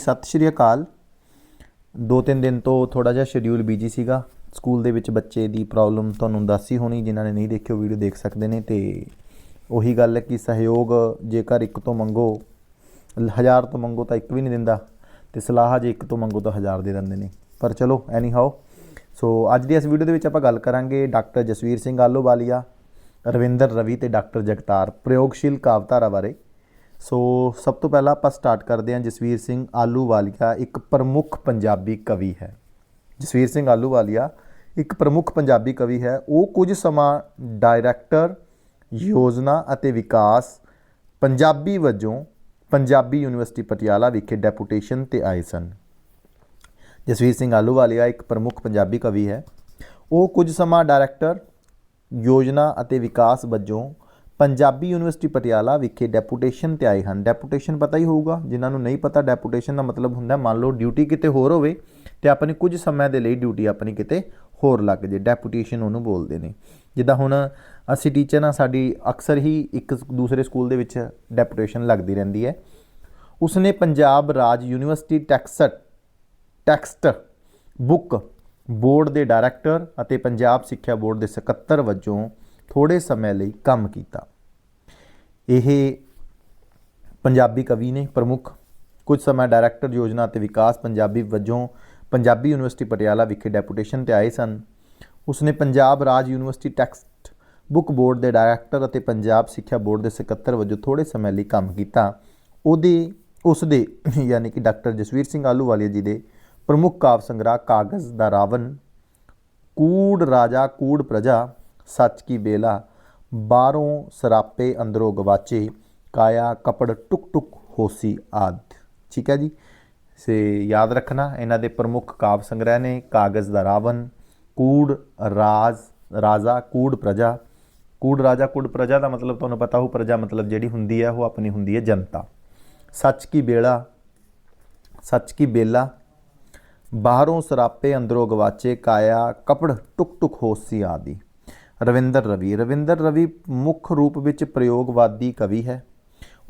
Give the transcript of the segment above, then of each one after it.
ਸਤਿ ਸ਼੍ਰੀ ਅਕਾਲ। ਦੋ ਤਿੰਨ ਦਿਨ ਤੋਂ ਥੋੜਾ ਜਿਹਾ ਸ਼ਡਿਊਲ ਬੀਜੀ ਸੀਗਾ। ਸਕੂਲ ਦੇ ਵਿੱਚ ਬੱਚੇ ਦੀ ਪ੍ਰੋਬਲਮ ਤੁਹਾਨੂੰ ਦੱਸੀ ਹੋਣੀ, ਜਿਨ੍ਹਾਂ ਨੇ ਨਹੀਂ ਦੇਖਿਓ ਵੀਡੀਓ ਦੇਖ ਸਕਦੇ ਨੇ। ਤੇ ਉਹੀ ਗੱਲ ਹੈ ਕਿ ਸਹਿਯੋਗ ਜੇਕਰ ਇੱਕ ਤੋਂ ਮੰਗੋ, ਹਜ਼ਾਰ ਤੋਂ ਮੰਗੋ ਤਾਂ ਇੱਕ ਵੀ ਨਹੀਂ ਦਿੰਦਾ। ਤੇ ਸਲਾਹ ਜੇ ਇੱਕ ਤੋਂ ਮੰਗੋ ਤਾਂ ਹਜ਼ਾਰ ਦੇ ਦਿੰਦੇ ਨੇ। ਪਰ ਚਲੋ ਐਨੀ ਹਾਓ ਸੋ ਅੱਜ ਦੀ ਇਸ ਵੀਡੀਓ ਦੇ ਵਿੱਚ ਆਪਾਂ ਗੱਲ ਕਰਾਂਗੇ ਡਾਕਟਰ ਜਸਵੀਰ ਸਿੰਘ ਆਲੋਵਾਲੀਆ, ਰਵਿੰਦਰ ਰਵੀ ਤੇ ਡਾਕਟਰ ਜਗਤਾਰ ਪ੍ਰਯੋਗਸ਼ੀਲ ਕਾਵਤਾਰਾ ਬਾਰੇ। ਸੋ ਸਭ ਤੋਂ ਪਹਿਲਾਂ ਆਪਾਂ ਸਟਾਰਟ ਕਰਦੇ ਹਾਂ ਜਸਵੀਰ ਸਿੰਘ ਆਲੂਵਾਲੀਆ ਇੱਕ ਪ੍ਰਮੁੱਖ ਪੰਜਾਬੀ ਕਵੀ ਹੈ। ਜਸਵੀਰ ਸਿੰਘ ਆਲੂਵਾਲੀਆ ਇੱਕ ਪ੍ਰਮੁੱਖ ਪੰਜਾਬੀ ਕਵੀ ਹੈ। ਉਹ ਕੁਝ ਸਮਾਂ ਡਾਇਰੈਕਟਰ, ਯੋਜਨਾ ਅਤੇ ਵਿਕਾਸ ਪੰਜਾਬੀ ਵਜੋਂ ਪੰਜਾਬੀ ਯੂਨੀਵਰਸਿਟੀ ਪਟਿਆਲਾ ਵਿਖੇ ਡੈਪੂਟੇਸ਼ਨ ਤੇ ਆਏ ਸਨ। ਜਸਵੀਰ ਸਿੰਘ ਆਲੂਵਾਲੀਆ ਇੱਕ ਪ੍ਰਮੁੱਖ ਪੰਜਾਬੀ ਕਵੀ ਹੈ। ਉਹ ਕੁਝ ਸਮਾਂ ਡਾਇਰੈਕਟਰ, ਯੋਜਨਾ ਅਤੇ ਵਿਕਾਸ ਵਜੋਂ ਪੰਜਾਬੀ ਯੂਨੀਵਰਸਿਟੀ ਪਟਿਆਲਾ ਵਿਖੇ ਡੈਪੂਟੇਸ਼ਨ ਤੇ ਆਏ ਹਨ। ਡੈਪੂਟੇਸ਼ਨ ਪਤਾ ਹੀ ਹੋਊਗਾ, ਜਿਨ੍ਹਾਂ ਨੂੰ ਨਹੀਂ ਪਤਾ, ਡੈਪੂਟੇਸ਼ਨ ਦਾ ਮਤਲਬ ਹੁੰਦਾ ਮੰਨ ਲਓ ਡਿਊਟੀ ਕਿਤੇ ਹੋਰ ਹੋਵੇ ਤੇ ਆਪਣੀ ਕੁਝ ਸਮੇਂ ਦੇ ਲਈ ਡਿਊਟੀ ਆਪਣੀ ਕਿਤੇ ਹੋਰ ਲੱਗ ਜੇ, ਡੈਪੂਟੇਸ਼ਨ ਉਹਨੂੰ ਬੋਲਦੇ ਨੇ। ਜਿੱਦਾਂ ਹੁਣ ਅਸੀਂ ਟੀਚਰ ਨਾ ਸਾਡੀ ਅਕਸਰ ਹੀ ਇੱਕ ਦੂਸਰੇ ਸਕੂਲ ਦੇ ਵਿੱਚ ਡੈਪੂਟੇਸ਼ਨ ਲੱਗਦੀ ਰਹਿੰਦੀ ਹੈ। ਉਸਨੇ ਪੰਜਾਬ ਰਾਜ university text text book board ਦੇ ਡਾਇਰੈਕਟਰ ਅਤੇ ਪੰਜਾਬ ਸਿੱਖਿਆ ਬੋਰਡ ਦੇ ਸਕੱਤਰ ਵਜੋਂ ਥੋੜੇ ਸਮੇਂ ਲਈ ਕੰਮ ਕੀਤਾ। ਇਹ ਪੰਜਾਬੀ ਕਵੀ ਨੇ ਪ੍ਰਮੁੱਖ। ਕੁਝ ਸਮਾਂ ਡਾਇਰੈਕਟਰ ਯੋਜਨਾ ਅਤੇ ਵਿਕਾਸ ਪੰਜਾਬੀ ਵਜੋਂ ਪੰਜਾਬੀ ਯੂਨੀਵਰਸਿਟੀ ਪਟਿਆਲਾ ਵਿਖੇ ਡੈਪੂਟੇਸ਼ਨ ਤੇ ਆਏ ਸਨ। ਉਸਨੇ ਪੰਜਾਬ ਰਾਜ ਯੂਨੀਵਰਸਿਟੀ ਟੈਕਸਟ ਬੁੱਕ ਬੋਰਡ ਦੇ ਡਾਇਰੈਕਟਰ ਅਤੇ ਪੰਜਾਬ ਸਿੱਖਿਆ ਬੋਰਡ ਦੇ ਸਕੱਤਰ ਵਜੋਂ ਥੋੜੇ ਸਮੇਂ ਲਈ ਕੰਮ ਕੀਤਾ। ਉਹਦੇ ਉਸ ਦੇ ਯਾਨੀ ਕਿ ਡਾਕਟਰ ਜਸਵੀਰ ਸਿੰਘ ਆਲੂਵਾਲੀਆ ਜੀ ਦੇ ਪ੍ਰਮੁੱਖ ਕਾਵ ਸੰਗ੍ਰਹ ਕਾਗਜ਼ ਦਾ ਰਾਵਣ, ਕੂੜ ਰਾਜਾ, ਕੂੜ ਪ੍ਰਜਾ ਸੱਚ ਕੀ ਬੇਲਾ ਬਾਹਰੋਂ ਸਰਾਪੇ ਅੰਦਰੋਂ ਗਵਾਚੇ, ਕਾਇਆ ਕਪੜ ਟੁਕ ਟੁਕ ਹੋਸੀ ਆਦ। ਠੀਕ ਹੈ ਜੀ? ਸੇ ਯਾਦ ਰੱਖਣਾ, ਇਹਨਾਂ ਦੇ ਪ੍ਰਮੁੱਖ ਕਾਵ ਸੰਗ੍ਰਹਿ ਨੇ ਕਾਗਜ਼ ਦਾ ਰਾਵਣ, ਕੂੜ ਰਾਜ, ਰਾਜਾ, ਕੂੜ ਪ੍ਰਜਾ। ਕੂੜ ਰਾਜਾ, ਕੂੜ ਪ੍ਰਜਾ ਦਾ ਮਤਲਬ ਤੁਹਾਨੂੰ ਪਤਾ ਹੋ ਪ੍ਰਜਾ ਮਤਲਬ ਜਿਹੜੀ ਹੁੰਦੀ ਹੈ, ਉਹ ਆਪਣੀ ਹੁੰਦੀ ਹੈ ਜਨਤਾ। ਸੱਚ ਕੀ ਬੇਲਾ ਸੱਚ ਕੀ ਬੇਲਾ ਬਾਹਰੋਂ ਸਰਾਪੇ ਅੰਦਰੋਂ ਗਵਾਚੇ, ਕਾਇਆ ਕਪੜ ਟੁਕ ਟੁਕ ਹੋਸੀ ਆਦਿ। ਰਵਿੰਦਰ ਰਵੀ। ਰਵਿੰਦਰ ਰਵੀ ਮੁੱਖ ਰੂਪ ਵਿੱਚ ਪ੍ਰਯੋਗਵਾਦੀ ਕਵੀ ਹੈ।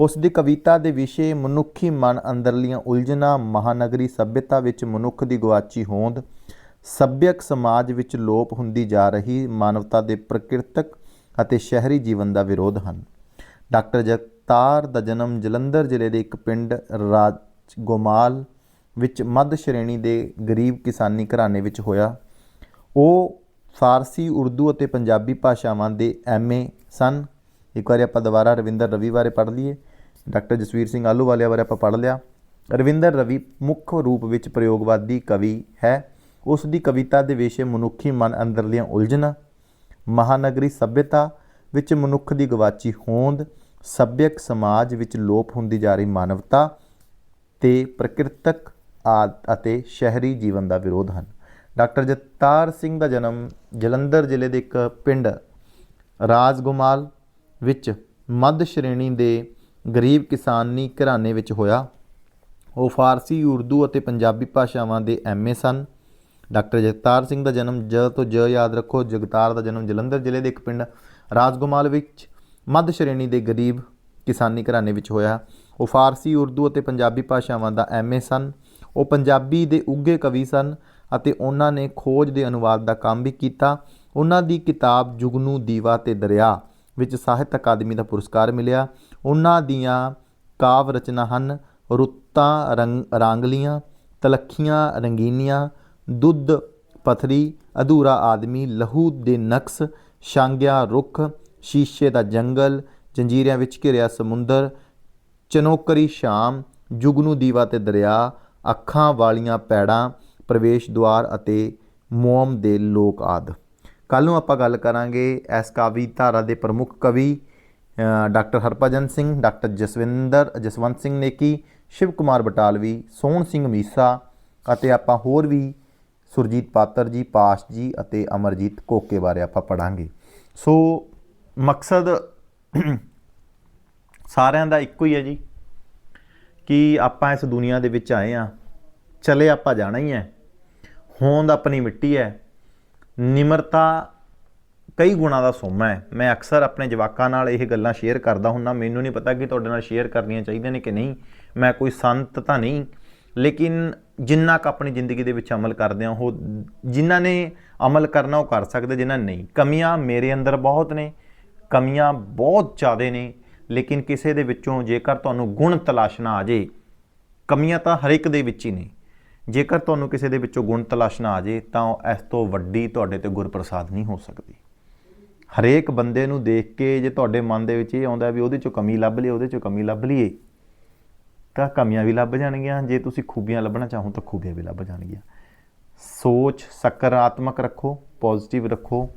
ਉਸ ਦੀ ਕਵਿਤਾ ਦੇ ਵਿਸ਼ੇ ਮਨੁੱਖੀ ਮਨ ਅੰਦਰਲੀਆਂ ਉਲਝਣਾਂ, ਮਹਾਨਗਰੀ ਸਭਿਅਤਾ ਵਿੱਚ ਮਨੁੱਖ ਦੀ ਗਵਾਚੀ ਹੋਂਦ, ਸੱਭਿਅਕ ਸਮਾਜ ਵਿੱਚ ਲੋਪ ਹੁੰਦੀ ਜਾ ਰਹੀ ਮਾਨਵਤਾ ਦੇ ਪ੍ਰਕਿਰਤਕ ਅਤੇ ਸ਼ਹਿਰੀ ਜੀਵਨ ਦਾ ਵਿਰੋਧ ਹਨ। ਡਾਕਟਰ ਜਗਤਾਰ ਦਾ ਜਨਮ ਜਲੰਧਰ ਜ਼ਿਲ੍ਹੇ ਦੇ ਇੱਕ ਪਿੰਡ ਰਾਜਗੋਮਾਲ ਵਿੱਚ ਮੱਧ ਸ਼੍ਰੇਣੀ ਦੇ ਗਰੀਬ ਕਿਸਾਨੀ ਘਰਾਣੇ ਵਿੱਚ ਹੋਇਆ। ਉਹ ਫਾਰਸੀ, ਉਰਦੂ ਅਤੇ ਪੰਜਾਬੀ ਭਾਸ਼ਾਵਾਂ ਦੇ ਐਮਏ ਸਨ। ਇੱਕ ਵਾਰੀ ਆਪਾਂ ਦੁਬਾਰਾ ਰਵਿੰਦਰ ਰਵੀ ਬਾਰੇ ਪੜ੍ਹ ਲਈਏ। ਡਾਕਟਰ ਜਸਵੀਰ ਸਿੰਘ ਆਲੂਵਾਲੀਆ ਬਾਰੇ ਆਪਾਂ ਪੜ੍ਹ ਲਿਆ। ਰਵਿੰਦਰ ਰਵੀ ਮੁੱਖ ਰੂਪ ਵਿੱਚ ਪ੍ਰਯੋਗਵਾਦੀ ਕਵੀ ਹੈ। ਉਸ ਦੀ ਕਵਿਤਾ ਦੇ ਵਿਸ਼ੇ ਮਨੁੱਖੀ ਮਨ ਅੰਦਰਲੀਆਂ ਉਲਝਣਾਂ, ਮਹਾਨਗਰੀ ਸਭਿਅਤਾ ਵਿੱਚ ਮਨੁੱਖ ਦੀ ਗਵਾਚੀ ਹੋਂਦ, ਸੱਭਿਅਕ ਸਮਾਜ ਵਿੱਚ ਲੋਪ ਹੁੰਦੀ ਜਾ ਰਹੀ ਮਾਨਵਤਾ ਤੇ ਪ੍ਰਕਿਰਤਕ ਆਦ ਅਤੇ ਸ਼ਹਿਰੀ ਜੀਵਨ ਦਾ ਵਿਰੋਧ ਹਨ। ਡਾਕਟਰ ਜਗਤਾਰ ਸਿੰਘ ਦਾ ਜਨਮ ਜਲੰਧਰ ਜ਼ਿਲ੍ਹੇ ਦੇ ਇੱਕ ਪਿੰਡ ਰਾਜਗੋਮਾਲ ਵਿੱਚ ਮੱਧ ਸ਼੍ਰੇਣੀ ਦੇ ਗਰੀਬ ਕਿਸਾਨੀ ਘਰਾਣੇ ਵਿੱਚ ਹੋਇਆ। ਉਹ ਫਾਰਸੀ, ਉਰਦੂ ਅਤੇ ਪੰਜਾਬੀ ਭਾਸ਼ਾਵਾਂ ਦੇ ਐਮਏ ਸਨ। ਡਾਕਟਰ ਜਗਤਾਰ ਸਿੰਘ ਦਾ ਜਨਮ ਜ ਤੋਂ ਜ ਯਾਦ ਰੱਖੋ, ਜਗਤਾਰ ਦਾ ਜਨਮ ਜਲੰਧਰ ਜ਼ਿਲ੍ਹੇ ਦੇ ਇੱਕ ਪਿੰਡ ਰਾਜਗੋਮਾਲ ਵਿੱਚ ਮੱਧ ਸ਼੍ਰੇਣੀ ਦੇ ਗਰੀਬ ਕਿਸਾਨੀ ਘਰਾਣੇ ਵਿੱਚ ਹੋਇਆ। ਉਹ ਫਾਰਸੀ, ਉਰਦੂ ਅਤੇ ਪੰਜਾਬੀ ਭਾਸ਼ਾਵਾਂ ਦਾ ਐਮਏ ਸਨ। ਉਹ ਪੰਜਾਬੀ ਦੇ ਉੱਘੇ ਕਵੀ ਸਨ ਅਤੇ ਉਹਨਾਂ ਨੇ ਖੋਜ ਦੇ ਅਨੁਵਾਦ ਦਾ ਕੰਮ ਵੀ ਕੀਤਾ। ਉਹਨਾਂ ਦੀ ਕਿਤਾਬ ਜੁਗਨੂ ਦੀਵਾ ਤੇ ਦਰਿਆ ਵਿੱਚ ਸਾਹਿਤ ਅਕਾਦਮੀ ਦਾ ਪੁਰਸਕਾਰ ਮਿਲਿਆ। ਉਹਨਾਂ ਦੀਆਂ ਕਾਵ ਰਚਨਾ ਹਨ, ਰੁੱਤਾਂ ਰੰਗ ਰਾਂਗਲੀਆਂ, ਤਲੱਖੀਆਂ ਰੰਗੀਨੀਆਂ, ਦੁੱਧ ਪਥਰੀ, ਅਧੂਰਾ ਆਦਮੀ, ਲਹੂ ਦੇ ਨਕਸ਼, ਸ਼ਾਂਗਿਆ ਰੁੱਖ, ਸ਼ੀਸ਼ੇ ਦਾ ਜੰਗਲ, ਜੰਜੀਰਿਆਂ ਵਿੱਚ ਘਿਰਿਆ ਸਮੁੰਦਰ, ਚਨੋਕਰੀ ਸ਼ਾਮ, ਜੁਗਨੂ ਦੀਵਾ ਤੇ ਦਰਿਆ, ਅੱਖਾਂ ਵਾਲੀਆਂ ਪੈੜਾਂ ਪ੍ਰਵੇਸ਼ ਦੁਆਰ ਅਤੇ ਮੋਮ ਦੇ ਲੋਕ ਆਦ। ਕੱਲ ਨੂੰ ਆਪਾਂ ਗੱਲ ਕਰਾਂਗੇ ਇਸ ਕਾਵੀ ਧਾਰਾ ਦੇ ਪ੍ਰਮੁੱਖ ਕਵੀ ਡਾਕਟਰ ਹਰਭਜਨ ਸਿੰਘ, ਡਾਕਟਰ ਜਸਵਿੰਦਰ, ਜਸਵੰਤ ਸਿੰਘ ਨੇਕੀ, ਸ਼ਿਵ ਕੁਮਾਰ ਬਟਾਲਵੀ, ਸੋਹਣ ਸਿੰਘ ਮੀਸਾ ਅਤੇ ਆਪਾਂ ਹੋਰ ਵੀ ਸੁਰਜੀਤ ਪਾਤਰ ਜੀ, ਪਾਸ਼ ਜੀ ਅਤੇ ਅਮਰਜੀਤ ਕੋਕੇ ਬਾਰੇ ਆਪਾਂ ਪੜਾਂਗੇ ਸੋ ਮਕਸਦ ਸਾਰਿਆਂ ਦਾ ਇੱਕੋ ਹੀ ਹੈ ਜੀ ਕਿ ਆਪਾਂ ਇਸ ਦੁਨੀਆ ਦੇ ਵਿੱਚ ਆਏ ਆ ਚਲੇ ਆਪਾਂ ਜਾਣਾ ਹੀ ਹੈ। ਹੋਂਦ ਆਪਣੀ ਮਿੱਟੀ ਹੈ। ਨਿਮਰਤਾ ਕਈ ਗੁਣਾ ਦਾ ਸੋਮਾ ਹੈ। ਮੈਂ ਅਕਸਰ ਆਪਣੇ ਜਵਾਕਾਂ ਨਾਲ ਇਹ ਗੱਲਾਂ ਸ਼ੇਅਰ ਕਰਦਾ ਹੁੰਨਾ ਮੈਨੂੰ ਨਹੀਂ ਪਤਾ ਕਿ ਤੁਹਾਡੇ ਨਾਲ ਸ਼ੇਅਰ ਕਰਨੀਆਂ ਚਾਹੀਦੀਆਂ ਨੇ ਕਿ ਨਹੀਂ। ਮੈਂ ਕੋਈ ਸੰਤ ਤਾਂ ਨਹੀਂ। ਲੇਕਿਨ ਜਿੰਨਾ ਕੁ ਆਪਣੀ ਜ਼ਿੰਦਗੀ ਦੇ ਵਿੱਚ ਅਮਲ ਕਰਦੇ ਆ ਉਹ ਜਿਨ੍ਹਾਂ ਨੇ ਅਮਲ ਕਰਨਾ, ਉਹ ਕਰ ਸਕਦੇ, ਜਿਨ੍ਹਾਂ ਨਹੀਂ। ਕਮੀਆਂ ਮੇਰੇ ਅੰਦਰ ਬਹੁਤ ਨੇ। ਕਮੀਆਂ ਬਹੁਤ ਜ਼ਿਆਦੇ ਨੇ। ਲੇਕਿਨ ਕਿਸੇ ਦੇ ਵਿੱਚੋਂ ਜੇਕਰ ਤੁਹਾਨੂੰ ਗੁਣ ਤਲਾਸ਼ਣਾ ਆ ਜੇ ਕਮੀਆਂ ਤਾਂ ਹਰ ਇੱਕ ਦੇ ਵਿੱਚ ਹੀ ਨੇ। ਜੇਕਰ ਤੁਹਾਨੂੰ ਕਿਸੇ ਦੇ ਵਿੱਚੋਂ ਗੁਣ ਤਲਾਸ਼ ਨਾ ਆ ਜੇ, ਤਾਂ ਉਹ ਇਸ ਤੋਂ ਵੱਡੀ ਤੁਹਾਡੇ ਤੇ ਗੁਰਪ੍ਰਸਾਦ ਨਹੀਂ ਹੋ ਸਕਦੀ। ਹਰੇਕ ਬੰਦੇ ਨੂੰ ਦੇਖ ਕੇ ਜੇ ਤੁਹਾਡੇ ਮਨ ਦੇ ਵਿੱਚ ਇਹ ਆਉਂਦਾ ਵੀ ਉਹਦੇ ਚੋਂ ਕਮੀ ਲੱਭ ਲਈਏ, ਉਹਦੇ ਚੋਂ ਕਮੀ ਲੱਭ ਲਈਏ, ਤਾਂ ਕਮੀਆਂ ਵੀ ਲੱਭ ਜਾਣਗੀਆਂ। ਜੇ ਤੁਸੀਂ ਖੂਬੀਆਂ ਲੱਭਣਾ ਚਾਹੋ ਤਾਂ ਖੂਬੀਆਂ ਵੀ ਲੱਭ ਜਾਣਗੀਆਂ। ਸੋਚ ਸਕਾਰਾਤਮਕ ਰੱਖੋ, ਪੋਜ਼ਿਟਿਵ ਰੱਖੋ।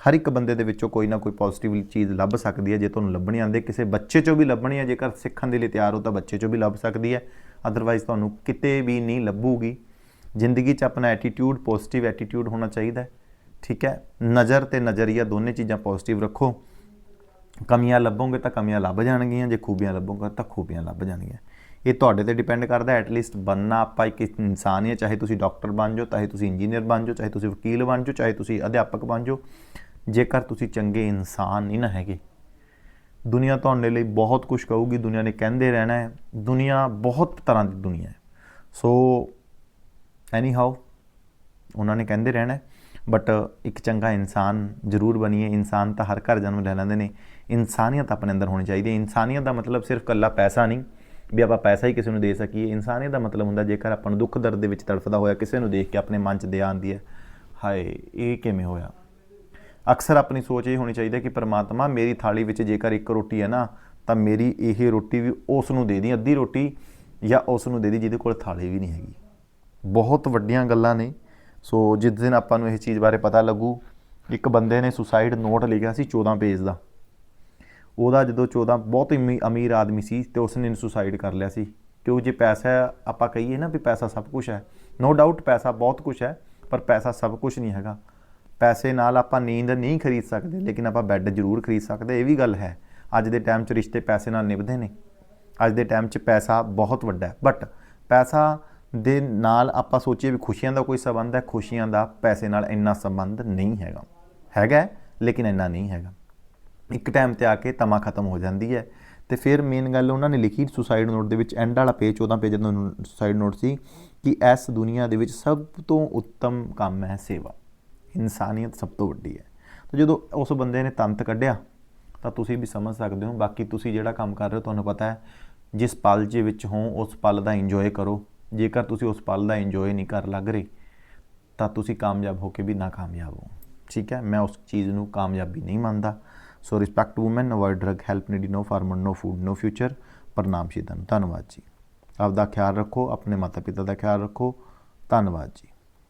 ਹਰ ਇੱਕ ਬੰਦੇ ਦੇ ਵਿੱਚੋਂ ਕੋਈ ਨਾ ਕੋਈ ਪੋਜ਼ਿਟਿਵ ਚੀਜ਼ ਲੱਭ ਸਕਦੀ ਹੈ। ਜੇ ਤੁਹਾਨੂੰ ਲੱਭਣੀ ਆਉਂਦੀ ਕਿਸੇ ਬੱਚੇ ਚੋਂ ਵੀ ਲੱਭਣੀ ਹੈ। ਜੇਕਰ ਸਿੱਖਣ ਦੇ ਲਈ ਤਿਆਰ ਹੋ ਤਾਂ ਬੱਚੇ ਚੋਂ ਵੀ ਲੱਭ ਸਕਦੀ ਹੈ। ਅਦਰਵਾਈਜ਼ ਤੁਹਾਨੂੰ ਕਿਤੇ ਵੀ ਨਹੀਂ ਲੱਭੂਗੀ। ਜ਼ਿੰਦਗੀ 'ਚ ਆਪਣਾ ਐਟੀਟਿਊਡ ਪੋਜ਼ਿਟਿਵ ਐਟੀਟਿਊਡ ਹੋਣਾ ਚਾਹੀਦਾ ਹੈ। ਠੀਕ ਹੈ? ਨਜ਼ਰ ਤੇ ਨਜ਼ਰੀਆ ਦੋਨੇ ਚੀਜ਼ਾਂ ਪੋਜ਼ਿਟਿਵ ਰੱਖੋ। ਕਮੀਆਂ ਲੱਭੋਗੇ ਤਾਂ ਕਮੀਆਂ ਲੱਭ ਜਾਣਗੀਆਂ। ਜੇ ਖੂਬੀਆਂ ਲੱਭੋਗੇ ਤਾਂ ਖੂਬੀਆਂ ਲੱਭ ਜਾਣਗੀਆਂ। ਇਹ ਤੁਹਾਡੇ ਤੇ ਡਿਪੈਂਡ ਕਰਦਾ ਐਟਲੀਸਟ ਬੰਨਾ ਆਪਾਂ ਇੱਕ ਇਨਸਾਨ ਹੀ ਹੈ। ਚਾਹੇ ਤੁਸੀਂ ਡਾਕਟਰ ਬਣ ਜਾਓ, ਚਾਹੇ ਤੁਸੀਂ ਇੰਜੀਨੀਅਰ ਬਣ ਜਾਓ, ਚਾਹੇ ਤੁਸੀਂ ਵਕੀਲ ਬਣ ਜਾਓ, ਚਾਹੇ ਤੁਸੀਂ ਅਧਿਆਪਕ ਬਣ ਜਾਓ। ਜੇਕਰ ਤੁਸੀਂ ਚੰਗੇ ਇਨਸਾਨ ਨਹੀਂ ਨਾ ਹੈਗੇ ਦੁਨੀਆ ਤੁਹਾਡੇ ਲਈ ਬਹੁਤ ਕੁਝ ਕਹੂਗੀ, ਦੁਨੀਆ ਨੇ ਕਹਿੰਦੇ ਰਹਿਣਾ ਹੈ, ਦੁਨੀਆ ਬਹੁਤ ਤਰ੍ਹਾਂ ਦੀ ਦੁਨੀਆ ਹੈ। ਸੋ ਐਨੀ ਹਾਊ ਉਹਨਾਂ ਨੇ ਕਹਿੰਦੇ ਰਹਿਣਾ ਬਟ ਇੱਕ ਚੰਗਾ ਇਨਸਾਨ ਜ਼ਰੂਰ ਬਣੀਏ, ਇਨਸਾਨ ਤਾਂ ਹਰ ਘਰ ਜਨਮ ਲੈ ਲੈਂਦੇ ਨੇ, ਇਨਸਾਨੀਅਤ ਆਪਣੇ ਅੰਦਰ ਹੋਣੀ ਚਾਹੀਦੀ ਹੈ। ਇਨਸਾਨੀਅਤ ਦਾ ਮਤਲਬ ਸਿਰਫ ਕੱਲਾ ਪੈਸਾ ਨਹੀਂ, ਵੀ ਆਪਾਂ ਪੈਸਾ ਹੀ ਕਿਸੇ ਨੂੰ ਦੇ ਸਕੀਏ। ਇਨਸਾਨੀਅਤ ਦਾ ਮਤਲਬ ਹੁੰਦਾ ਜੇਕਰ ਆਪਾਂ ਨੂੰ ਦੁੱਖ ਦਰਦ ਦੇ ਵਿੱਚ ਤੜਫਦਾ ਹੋਇਆ, ਕਿਸੇ ਨੂੰ ਦੇਖ ਕੇ ਆਪਣੇ ਮਨ 'ਚ ਦਇਆ ਆਉਂਦੀ ਹੈ, ਹਾਏ, ਇਹ ਕਿਵੇਂ ਹੋਇਆ? ਅਕਸਰ ਆਪਣੀ ਸੋਚ ਇਹ ਹੋਣੀ ਚਾਹੀਦੀ ਹੈ ਕਿ ਪਰਮਾਤਮਾ ਮੇਰੀ ਥਾਲੀ ਵਿੱਚ ਜੇਕਰ ਇੱਕ ਰੋਟੀ ਹੈ ਨਾ, ਤਾਂ ਮੇਰੀ ਇਹ ਰੋਟੀ ਵੀ ਉਸ ਨੂੰ ਦੇ ਦੀ ਅੱਧੀ ਰੋਟੀ ਜਾਂ ਉਸ ਨੂੰ ਦੇ ਦੀ ਜਿਹਦੇ ਕੋਲ ਥਾਲੀ ਵੀ ਨਹੀਂ ਹੈਗੀ। ਬਹੁਤ ਵੱਡੀਆਂ ਗੱਲਾਂ ਨੇ। ਸੋ ਜਿਸ ਦਿਨ ਆਪਾਂ ਨੂੰ ਇਹ ਚੀਜ਼ ਬਾਰੇ ਪਤਾ ਲੱਗੂ, ਇੱਕ ਬੰਦੇ ਨੇ ਸੁਸਾਈਡ ਨੋਟ ਲਿਖਿਆ ਸੀ 14 ਪੇਜ ਦਾ। ਉਹਦਾ ਜਦੋਂ 14 ਬਹੁਤ ਹੀ ਅਮੀਰ ਆਦਮੀ ਸੀ ਤੇ ਉਸਨੇ ਸੁਸਾਈਡ ਕਰ ਲਿਆ ਸੀ। ਕਿਉਂ ਜੇ ਪੈਸਾ ਆਪਾਂ ਕਹੀਏ ਨਾ ਵੀ ਪੈਸਾ ਸਭ ਕੁਝ ਹੈ ਨੋ ਡਾਊਟ ਪੈਸਾ ਬਹੁਤ ਕੁਝ ਹੈ, ਪਰ ਪੈਸਾ ਸਭ ਕੁਝ ਨਹੀਂ ਹੈਗਾ। ਪੈਸੇ ਨਾਲ ਆਪਾਂ ਨੀਂਦ ਨਹੀਂ ਖਰੀਦ ਸਕਦੇ, ਲੇਕਿਨ ਆਪਾਂ ਬੈੱਡ ਜ਼ਰੂਰ ਖਰੀਦ ਸਕਦੇ, ਇਹ ਵੀ ਗੱਲ ਹੈ। ਅੱਜ ਦੇ ਟਾਈਮ 'ਚ ਰਿਸ਼ਤੇ ਪੈਸੇ ਨਾਲ ਨਿਭਦੇ ਨੇ। ਅੱਜ ਦੇ ਟਾਈਮ 'ਚ ਪੈਸਾ ਬਹੁਤ ਵੱਡਾ ਹੈ। ਬਟ ਪੈਸਾ ਦੇ ਨਾਲ ਆਪਾਂ ਸੋਚੀਏ ਵੀ ਖੁਸ਼ੀਆਂ ਦਾ ਕੋਈ ਸੰਬੰਧ ਹੈ, ਖੁਸ਼ੀਆਂ ਦਾ ਪੈਸੇ ਨਾਲ ਇੰਨਾ ਸੰਬੰਧ ਨਹੀਂ ਹੈਗਾ। ਹੈਗਾ ਲੇਕਿਨ ਇੰਨਾ ਨਹੀਂ ਹੈਗਾ। ਇੱਕ ਟਾਈਮ ਤੇ ਆ ਕੇ ਤਮਾ ਖਤਮ ਹੋ ਜਾਂਦੀ ਹੈ। ਤੇ ਫਿਰ ਮੇਨ ਗੱਲ ਉਹਨਾਂ ਨੇ ਲਿਖੀ ਸੁਸਾਈਡ ਨੋਟ ਦੇ ਵਿੱਚ ਐਂਡ ਵਾਲਾ ਪੇਜ 14 ਪੇਜ ਦਾ ਸੁਸਾਈਡ ਨੋਟ ਸੀ ਕਿ ਇਸ ਦੁਨੀਆ ਦੇ ਵਿੱਚ ਸਭ ਤੋਂ ਉੱਤਮ ਕੰਮ ਹੈ ਸੇਵਾ। ਇਨਸਾਨੀਅਤ ਸਭ ਤੋਂ ਵੱਡੀ ਹੈ। ਤਾਂ ਜਦੋਂ ਉਸ ਬੰਦੇ ਨੇ ਤੰਤ ਕੱਢਿਆ, ਤਾਂ ਤੁਸੀਂ ਵੀ ਸਮਝ ਸਕਦੇ ਹੋ, ਬਾਕੀ ਤੁਸੀਂ ਜਿਹੜਾ ਕੰਮ ਕਰ ਰਹੇ ਹੋ ਤੁਹਾਨੂੰ ਪਤਾ ਹੈ, ਜਿਸ ਪਲ ਦੇ ਵਿੱਚ ਹੋ, ਉਸ ਪਲ ਦਾ ਇੰਜੋਏ ਕਰੋ। ਜੇਕਰ ਤੁਸੀਂ ਉਸ ਪਲ ਦਾ ਇੰਜੋਏ ਨਹੀਂ ਕਰ ਲੱਗ ਰਹੇ, ਤਾਂ ਤੁਸੀਂ ਕਾਮਯਾਬ ਹੋ ਕੇ ਵੀ ਨਾਕਾਮਯਾਬ ਹੋ। ਠੀਕ ਹੈ? ਮੈਂ ਉਸ ਚੀਜ਼ ਨੂੰ ਕਾਮਯਾਬੀ ਨਹੀਂ ਮੰਨਦਾ। So respect women avoid drug help needy no farmer no food no future ਪ੍ਰਣਾਮ ਸ਼ੀਤਨ ਧੰਨਵਾਦ ਜੀ। ਆਪਦਾ ਖਿਆਲ ਰੱਖੋ, ਆਪਣੇ ਮਾਤਾ ਪਿਤਾ ਦਾ ਖਿਆਲ ਰੱਖੋ। ਧੰਨਵਾਦ ਜੀ।